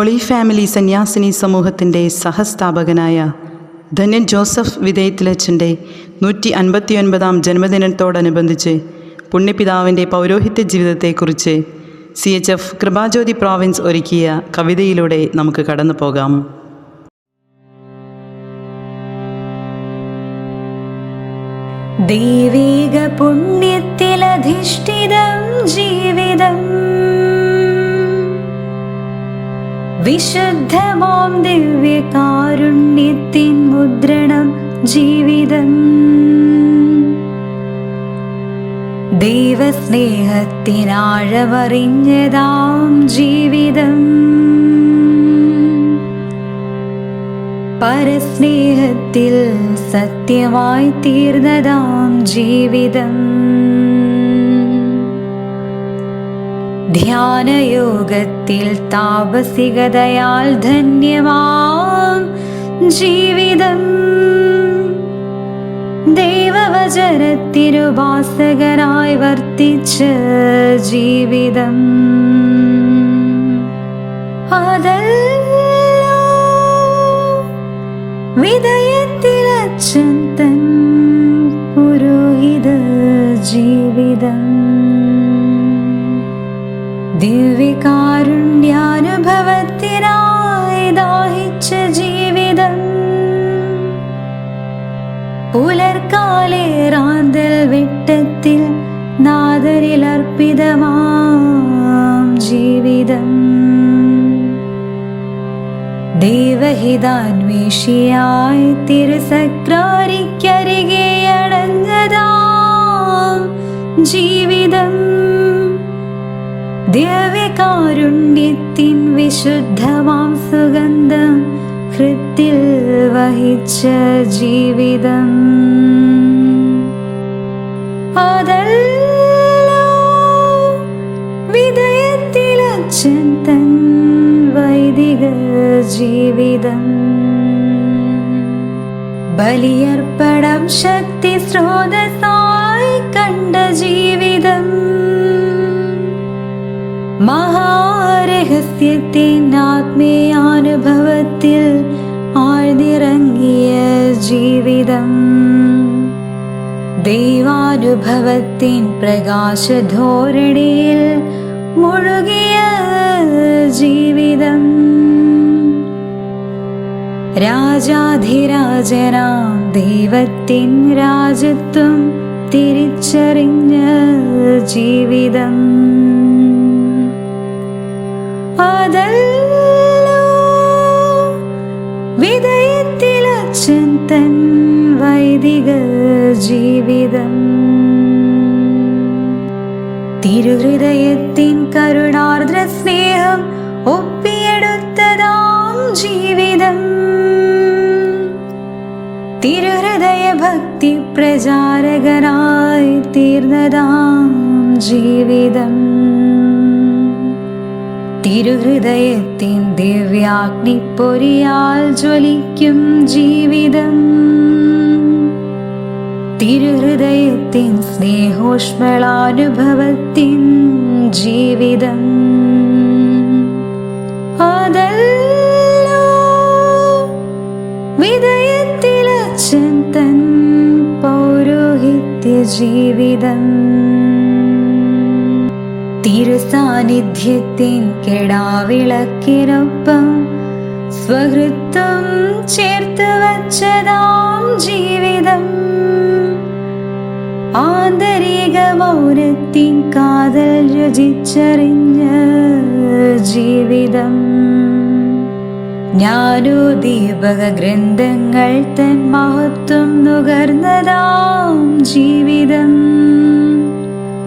Holy family സന്യാസിനി സമൂഹത്തിന്റെ സഹസ്ഥാപകനായ ധന്യൻ Joseph വിധേയത്തിലച്ഛന്റെ നൂറ്റി അൻപത്തിയൊൻപതാം ജന്മദിനത്തോടനുബന്ധിച്ച് പുണ്യപിതാവിന്റെ പൗരോഹിത്യ ജീവിതത്തെക്കുറിച്ച് C H F Kripajyothi province ഒരുക്കിയ കവിതയിലൂടെ നമുക്ക് കടന്നു പോകാം. ദൈവീക പുണ്യത്തിലധിഷ്ഠിതം ജീവിതം വിശുദ്ധമാം ദിവ്യകാരുണ്യത്തിൻ മുദ്രണം ജീവിതം. ദൈവസ്നേഹത്തിനാഴമറിഞ്ഞതാം ജീവിതം. പരസ്നേഹത്തിൽ സത്യമായി തീർന്നതാം ജീവിതം. ധ്യാനയോഗത്തിൽ താപസികതയാൽ ധന്യമാം ജീവിതം. ദൈവവചനത്തിനുപാസകനായി വർത്തിച്ച ജീവിതം. അതല്ല വിധയത്തിലച്ഛൻ തൻ പുരോഹിത ജീവിതം. ജീവിതം പുലർക്കാലെ റാന്തൽ വെട്ടത്തിൽ നാദരിലർപ്പിതമാം ജീവിതം. ദൈവഹിതാന്വേഷിയായി തിരുസക്രാരിക്കരികെ അടങ്ങതാം ജീവിതം. ദിവ്യകാരുണ്യത്തിൻ വിശുദ്ധമാം സുഗന്ധം ഹൃത്തിൽ വഹിച്ച ജീവിതം. അതല്ല വിധയത്തിലച്ഛൻ തൻ വൈദിക ജീവിതം. ബലിയർപ്പണം ശക്തി സ്രോതസ്സായി കണ്ട ജീവിതം. ആത്മീയാനുഭവത്തിൽ ആഴ്ന്നിറങ്ങിയ ജീവിതം. ദൈവാനുഭവത്തിൻ പ്രകാശധോരണിയിൽ മുഴുകിയ ജീവിതം. രാജാധിരാജനാം ദൈവത്തിൻ രാജത്വം തിരിച്ചറിഞ്ഞ ജീവിതം. അതല്ലോ. വിധയത്തിലച്ഛൻ തൻ വൈദിക ജീവിതം. തിരുഹൃദയത്തിൻ കരുണാർദ്ര സ്നേഹം ഒപ്പിയെടുത്തതാം ജീവിതം. തിരുഹൃദയ ഭക്തി പ്രചാരകനായി തീർന്നതാം ജീവിതം. തിരുഹൃദയത്തിൻ ദിവ്യാഗ്നിപ്പൊരിയാൽ ജ്വലിക്കും ജീവിതം. തിരുഹൃദയത്തിൻ സ്നേഹോഷ്മളാനുഭവത്തിൻ ജീവിതം. അതല്ലോ വിധയത്തിലച്ഛൻ തൻ പൗരോഹിത്യ ജീവിതം. തിരുസാന്നിധ്യത്തിൻ കെടാവിളക്കിനൊപ്പം സ്വഹൃത്വം ചേർത്ത് വച്ചതാം ജീവിതം. ആന്തരിക മൗനത്തിൻ കാതൽ രുചിച്ചറിഞ്ഞ ജീവിതം. ജ്ഞാനോദീപക ഗ്രന്ഥങ്ങൾ തൻ മഹത്വം നുകർന്നതാം ജീവിതം.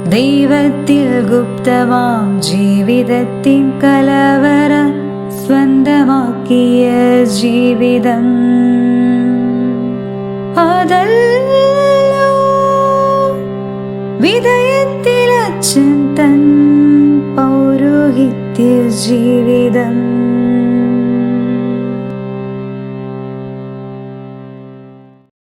ദൈവത്തിൽ ഗുപ്തമാം ജീവിതത്തിൻ കലവറ സ്വന്തമാക്കിയ ജീവിതം. അതല്ലോ വിധയത്തിലച്ഛൻ തൻ പൗരോഹിത്യ ജീവിതം.